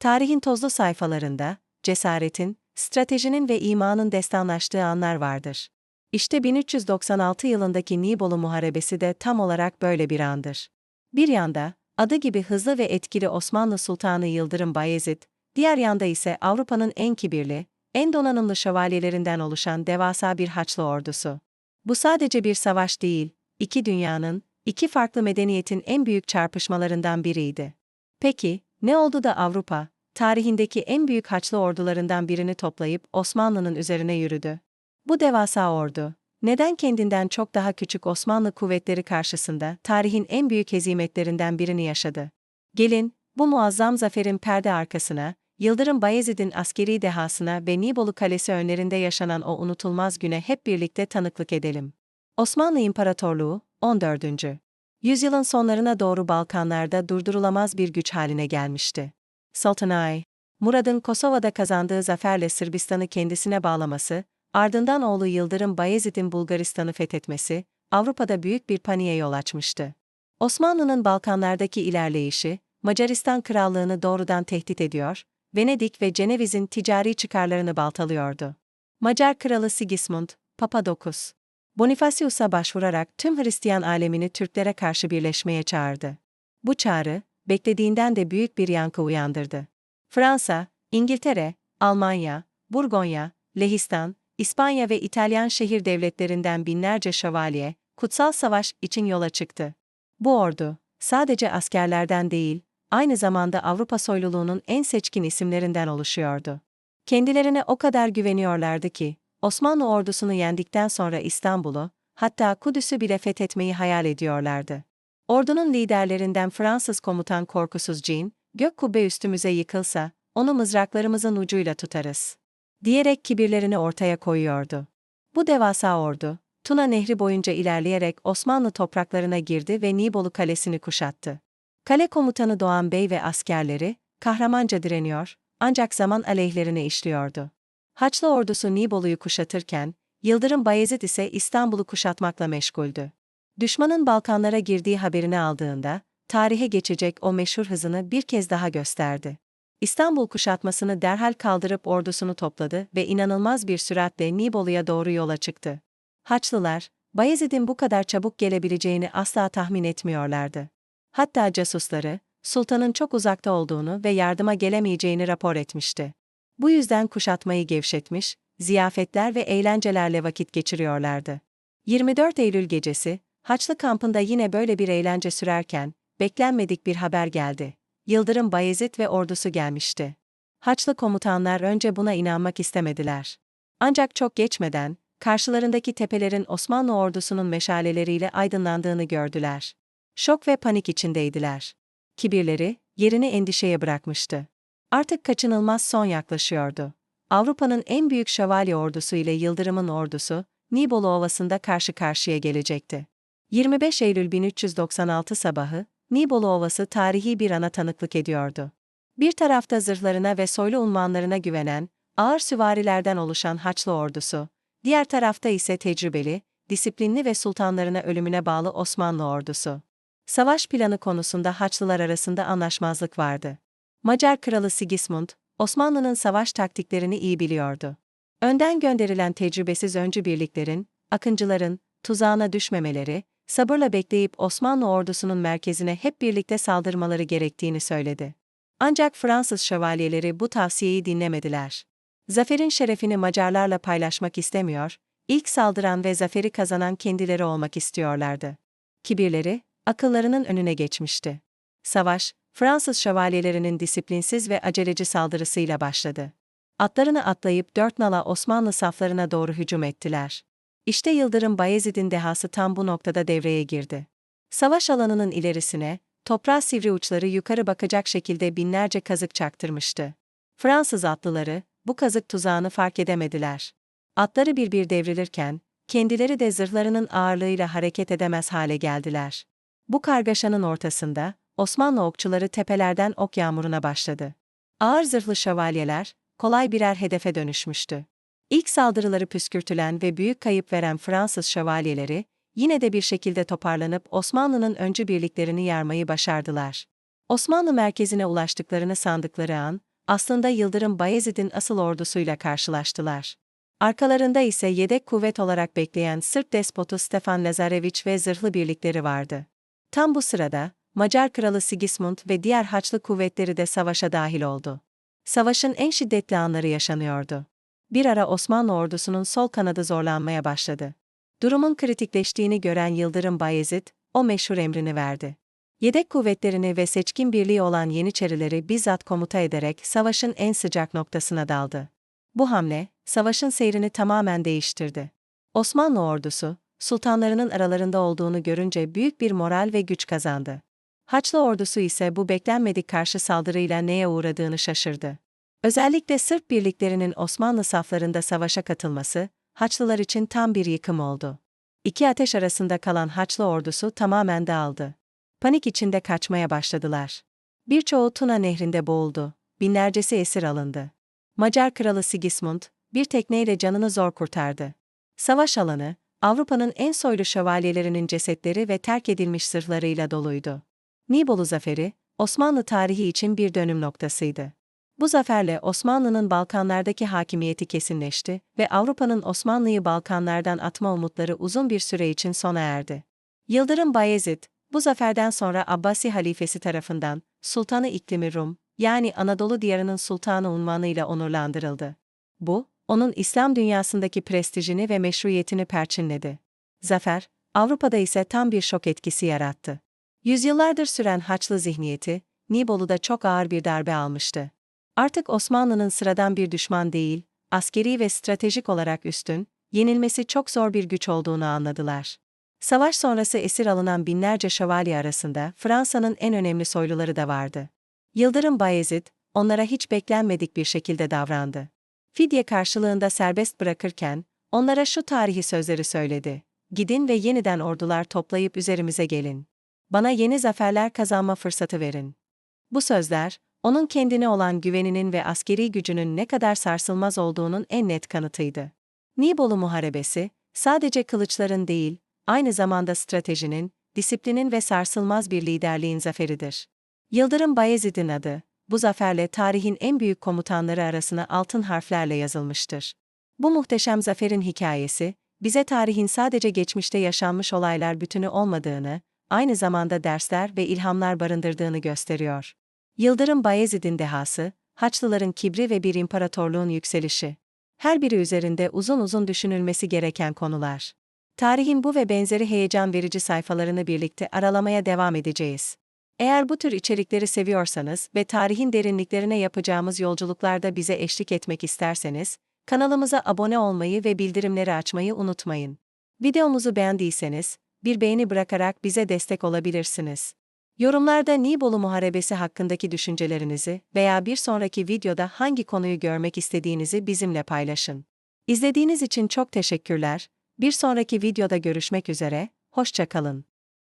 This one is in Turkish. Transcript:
Tarihin tozlu sayfalarında, cesaretin, stratejinin ve imanın destanlaştığı anlar vardır. İşte 1396 yılındaki Nibolu Muharebesi de tam olarak böyle bir andır. Bir yanda, adı gibi hızlı ve etkili Osmanlı Sultanı Yıldırım Bayezid, diğer yanda ise Avrupa'nın en kibirli, en donanımlı şövalyelerinden oluşan devasa bir Haçlı ordusu. Bu sadece bir savaş değil, iki dünyanın, iki farklı medeniyetin en büyük çarpışmalarından biriydi. Peki, ne oldu da Avrupa, tarihindeki en büyük Haçlı ordularından birini toplayıp Osmanlı'nın üzerine yürüdü? Bu devasa ordu, neden kendinden çok daha küçük Osmanlı kuvvetleri karşısında tarihin en büyük hezimetlerinden birini yaşadı? Gelin, bu muazzam zaferin perde arkasına, Yıldırım Bayezid'in askeri dehasına ve Nibolu Kalesi önlerinde yaşanan o unutulmaz güne hep birlikte tanıklık edelim. Osmanlı İmparatorluğu, 14. Yüzyılın sonlarına doğru Balkanlarda durdurulamaz bir güç haline gelmişti. Sultanay, Murad'ın Kosova'da kazandığı zaferle Sırbistan'ı kendisine bağlaması, ardından oğlu Yıldırım Bayezid'in Bulgaristan'ı fethetmesi, Avrupa'da büyük bir paniğe yol açmıştı. Osmanlı'nın Balkanlardaki ilerleyişi, Macaristan Krallığını doğrudan tehdit ediyor, Venedik ve Ceneviz'in ticari çıkarlarını baltalıyordu. Macar Kralı Sigismund, Papa 9. Bonifacius'a başvurarak tüm Hristiyan alemini Türklere karşı birleşmeye çağırdı. Bu çağrı, beklediğinden de büyük bir yankı uyandırdı. Fransa, İngiltere, Almanya, Burgonya, Lehistan, İspanya ve İtalyan şehir devletlerinden binlerce şövalye, kutsal savaş için yola çıktı. Bu ordu, sadece askerlerden değil, aynı zamanda Avrupa soyluluğunun en seçkin isimlerinden oluşuyordu. Kendilerine o kadar güveniyorlardı ki, Osmanlı ordusunu yendikten sonra İstanbul'u, hatta Kudüs'ü bile fethetmeyi hayal ediyorlardı. Ordunun liderlerinden Fransız komutan Korkusuz Jean, gök kubbe üstümüze yıkılsa, onu mızraklarımızın ucuyla tutarız. Diyerek kibirlerini ortaya koyuyordu. Bu devasa ordu, Tuna Nehri boyunca ilerleyerek Osmanlı topraklarına girdi ve Nibolu Kalesi'ni kuşattı. Kale komutanı Doğan Bey ve askerleri, kahramanca direniyor, ancak zaman aleyhlerine işliyordu. Haçlı ordusu Nibolu'yu kuşatırken, Yıldırım Bayezid ise İstanbul'u kuşatmakla meşguldü. Düşmanın Balkanlara girdiği haberini aldığında, tarihe geçecek o meşhur hızını bir kez daha gösterdi. İstanbul kuşatmasını derhal kaldırıp ordusunu topladı ve inanılmaz bir süratle Nibolu'ya doğru yola çıktı. Haçlılar, Bayezid'in bu kadar çabuk gelebileceğini asla tahmin etmiyorlardı. Hatta casusları, sultanın çok uzakta olduğunu ve yardıma gelemeyeceğini rapor etmişti. Bu yüzden kuşatmayı gevşetmiş, ziyafetler ve eğlencelerle vakit geçiriyorlardı. 24 Eylül gecesi, Haçlı kampında yine böyle bir eğlence sürerken, beklenmedik bir haber geldi. Yıldırım Bayezid ve ordusu gelmişti. Haçlı komutanlar önce buna inanmak istemediler. Ancak çok geçmeden, karşılarındaki tepelerin Osmanlı ordusunun meşaleleriyle aydınlandığını gördüler. Şok ve panik içindeydiler. Kibirleri, yerini endişeye bırakmıştı. Artık kaçınılmaz son yaklaşıyordu. Avrupa'nın en büyük şövalye ordusu ile Yıldırım'ın ordusu, Nibolu Ovası'nda karşı karşıya gelecekti. 25 Eylül 1396 sabahı, Nibolu Ovası tarihi bir ana tanıklık ediyordu. Bir tarafta zırhlarına ve soylu unvanlarına güvenen, ağır süvarilerden oluşan Haçlı ordusu, diğer tarafta ise tecrübeli, disiplinli ve sultanlarına ölümüne bağlı Osmanlı ordusu. Savaş planı konusunda Haçlılar arasında anlaşmazlık vardı. Macar kralı Sigismund, Osmanlı'nın savaş taktiklerini iyi biliyordu. Önden gönderilen tecrübesiz öncü birliklerin, akıncıların, tuzağına düşmemeleri, sabırla bekleyip Osmanlı ordusunun merkezine hep birlikte saldırmaları gerektiğini söyledi. Ancak Fransız şövalyeleri bu tavsiyeyi dinlemediler. Zaferin şerefini Macarlarla paylaşmak istemiyor, ilk saldıran ve zaferi kazanan kendileri olmak istiyorlardı. Kibirleri, akıllarının önüne geçmişti. Savaş, Fransız şövalyelerinin disiplinsiz ve aceleci saldırısıyla başladı. Atlarını atlayıp dört nala Osmanlı saflarına doğru hücum ettiler. İşte Yıldırım Bayezid'in dehası tam bu noktada devreye girdi. Savaş alanının ilerisine, toprağa sivri uçları yukarı bakacak şekilde binlerce kazık çaktırmıştı. Fransız atlıları, bu kazık tuzağını fark edemediler. Atları bir bir devrilirken, kendileri de zırhlarının ağırlığıyla hareket edemez hale geldiler. Bu kargaşanın ortasında, Osmanlı okçuları tepelerden ok yağmuruna başladı. Ağır zırhlı şövalyeler, kolay birer hedefe dönüşmüştü. İlk saldırıları püskürtülen ve büyük kayıp veren Fransız şövalyeleri, yine de bir şekilde toparlanıp Osmanlı'nın öncü birliklerini yarmayı başardılar. Osmanlı merkezine ulaştıklarını sandıkları an, aslında Yıldırım Bayezid'in asıl ordusuyla karşılaştılar. Arkalarında ise yedek kuvvet olarak bekleyen Sırp despotu Stefan Lazareviç ve zırhlı birlikleri vardı. Tam bu sırada, Macar kralı Sigismund ve diğer Haçlı kuvvetleri de savaşa dahil oldu. Savaşın en şiddetli anları yaşanıyordu. Bir ara Osmanlı ordusunun sol kanadı zorlanmaya başladı. Durumun kritikleştiğini gören Yıldırım Bayezid, o meşhur emrini verdi. Yedek kuvvetlerini ve seçkin birliği olan Yeniçerileri bizzat komuta ederek savaşın en sıcak noktasına daldı. Bu hamle, savaşın seyrini tamamen değiştirdi. Osmanlı ordusu, sultanlarının aralarında olduğunu görünce büyük bir moral ve güç kazandı. Haçlı ordusu ise bu beklenmedik karşı saldırıyla neye uğradığını şaşırdı. Özellikle Sırp birliklerinin Osmanlı saflarında savaşa katılması, Haçlılar için tam bir yıkım oldu. İki ateş arasında kalan Haçlı ordusu tamamen dağıldı. Panik içinde kaçmaya başladılar. Birçoğu Tuna nehrinde boğuldu, binlercesi esir alındı. Macar kralı Sigismund, bir tekneyle canını zor kurtardı. Savaş alanı, Avrupa'nın en soylu şövalyelerinin cesetleri ve terk edilmiş sırlarıyla doluydu. Nibolu Zaferi, Osmanlı tarihi için bir dönüm noktasıydı. Bu zaferle Osmanlı'nın Balkanlardaki hakimiyeti kesinleşti ve Avrupa'nın Osmanlı'yı Balkanlardan atma umutları uzun bir süre için sona erdi. Yıldırım Bayezid, bu zaferden sonra Abbasi halifesi tarafından Sultanı İklimi Rum, yani Anadolu diyarının sultanı unvanıyla onurlandırıldı. Bu, onun İslam dünyasındaki prestijini ve meşruiyetini perçinledi. Zafer, Avrupa'da ise tam bir şok etkisi yarattı. Yüzyıllardır süren Haçlı zihniyeti, Nibolu'da çok ağır bir darbe almıştı. Artık Osmanlı'nın sıradan bir düşman değil, askeri ve stratejik olarak üstün, yenilmesi çok zor bir güç olduğunu anladılar. Savaş sonrası esir alınan binlerce şövalye arasında Fransa'nın en önemli soyluları da vardı. Yıldırım Bayezid, onlara hiç beklenmedik bir şekilde davrandı. Fidye karşılığında serbest bırakırken, onlara şu tarihi sözleri söyledi. Gidin ve yeniden ordular toplayıp üzerimize gelin. Bana yeni zaferler kazanma fırsatı verin. Bu sözler, onun kendine olan güveninin ve askeri gücünün ne kadar sarsılmaz olduğunun en net kanıtıydı. Nibolu Muharebesi, sadece kılıçların değil, aynı zamanda stratejinin, disiplinin ve sarsılmaz bir liderliğin zaferidir. Yıldırım Bayezid'in adı, bu zaferle tarihin en büyük komutanları arasına altın harflerle yazılmıştır. Bu muhteşem zaferin hikayesi, bize tarihin sadece geçmişte yaşanmış olaylar bütünü olmadığını, aynı zamanda dersler ve ilhamlar barındırdığını gösteriyor. Yıldırım Bayezid'in dehası, Haçlıların kibri ve bir imparatorluğun yükselişi. Her biri üzerinde uzun uzun düşünülmesi gereken konular. Tarihin bu ve benzeri heyecan verici sayfalarını birlikte aralamaya devam edeceğiz. Eğer bu tür içerikleri seviyorsanız ve tarihin derinliklerine yapacağımız yolculuklarda bize eşlik etmek isterseniz, kanalımıza abone olmayı ve bildirimleri açmayı unutmayın. Videomuzu beğendiyseniz, bir beğeni bırakarak bize destek olabilirsiniz. Yorumlarda Nibolu Muharebesi hakkındaki düşüncelerinizi veya bir sonraki videoda hangi konuyu görmek istediğinizi bizimle paylaşın. İzlediğiniz için çok teşekkürler. Bir sonraki videoda görüşmek üzere, hoşçakalın.